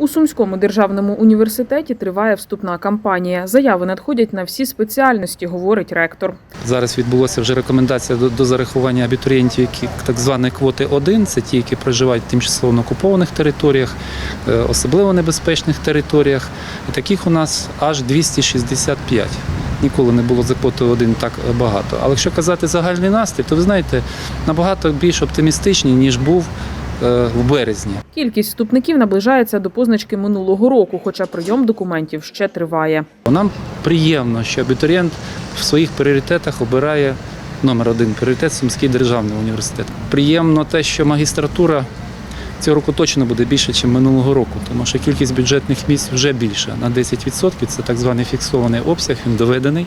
У Сумському державному університеті триває вступна кампанія. Заяви надходять на всі спеціальності, говорить ректор. Зараз відбулася вже рекомендація до, зарахування абітурієнтів, які так званої квоти 1, це ті, які проживають в тимчасово на окупованих територіях, е, особливо небезпечних територіях. І таких у нас аж 265. Ніколи не було за квотою 1 так багато. Але якщо казати загальний настрій, то ви знаєте, набагато більш оптимістичний, ніж був в березні. Кількість вступників наближається до позначки минулого року, хоча прийом документів ще триває. Нам приємно, що абітурієнт в своїх пріоритетах обирає номер один пріоритет Сумський державний університет. Приємно те, що магістратура цього року точно буде більше, ніж минулого року, тому що кількість бюджетних місць вже більша на 10%. Це так званий фіксований обсяг, він доведений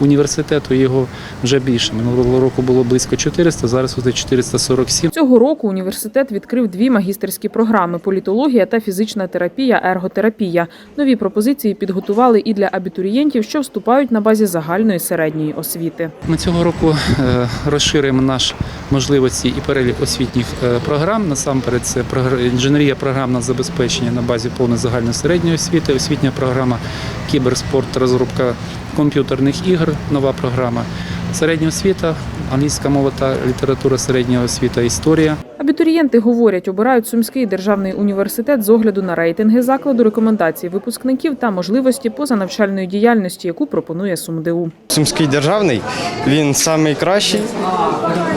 університету. Його вже більше. Минулого року було близько 400, зараз буде 447. Цього року університет відкрив дві магістерські програми: політологія та фізична терапія, ерготерапія. Нові пропозиції підготували і для абітурієнтів, що вступають на базі загальної середньої освіти. Ми цього року е, розширюємо наш можливості і перелік освітніх е, програм. Насамперед, це інженерія програмного забезпечення на базі повної загальної середньої освіти, освітня програма кіберспорт, розробка комп'ютерних ігор, нова програма. Середня освіта, англійська мова та література, середня освіта, історія. Абітурієнти говорять, обирають Сумський державний університет з огляду на рейтинги закладу, рекомендації випускників та можливості позанавчальної діяльності, яку пропонує СумДУ. Сумський державний він самий кращий,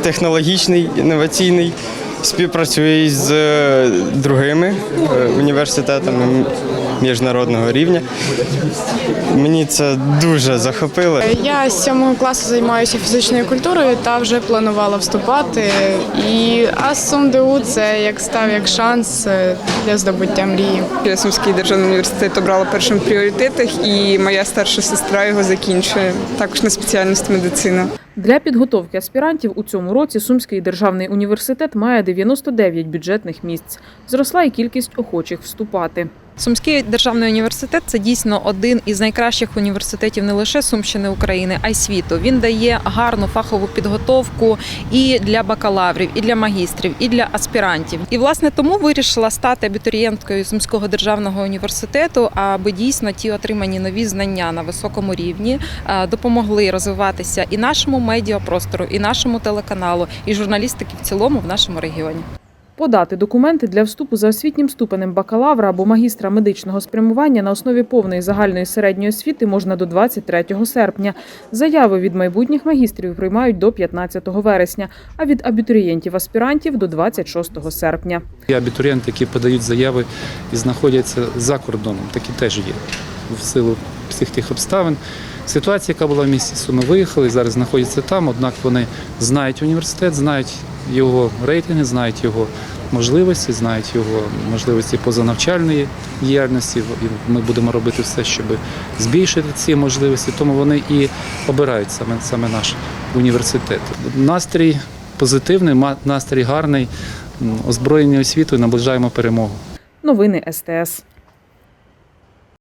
технологічний, інноваційний. Співпрацює із е, другими е, університетами міжнародного рівня. Мені це дуже захопило. Я з сьомого класу займаюся фізичною культурою та вже планувала вступати. І а СумДУ це як став як шанс е, для здобуття мрії. Я Сумський державний університет обрала першим в пріоритетах, і моя старша сестра його закінчує також на спеціальність медицина. Для підготовки аспірантів у цьому році Сумський державний університет має 99 бюджетних місць. Зросла і кількість охочих вступати. Сумський державний університет це дійсно один із найкращих університетів не лише Сумщини України, а й світу. Він дає гарну фахову підготовку і для бакалаврів, і для магістрів, і для аспірантів. І власне тому вирішила стати абітурієнткою Сумського державного університету, аби дійсно ті отримані нові знання на високому рівні е, допомогли розвиватися і нашому медіапростору, і нашому телеканалу, і журналістики в цілому в нашому регіоні. Подати документи для вступу за освітнім ступенем бакалавра або магістра медичного спрямування на основі повної загальної середньої освіти можна до 23 серпня. Заяви від майбутніх магістрів приймають до 15 вересня, а від абітурієнтів-аспірантів до 26 серпня. Є абітурієнти, які подають заяви і знаходяться за кордоном. Такі теж є в силу всіх тих обставин. Ситуація, яка була в місті Суми, виїхали, зараз знаходяться там, однак вони знають університет, знають його рейтинги, знають його можливості, знають його можливості позанавчальної діяльності. І ми будемо робити все, щоб збільшити ці можливості. Тому вони і обирають саме, саме наш університет. Настрій позитивний, настрій гарний, м, озброєні освітою, наближаємо перемогу. Новини СТС.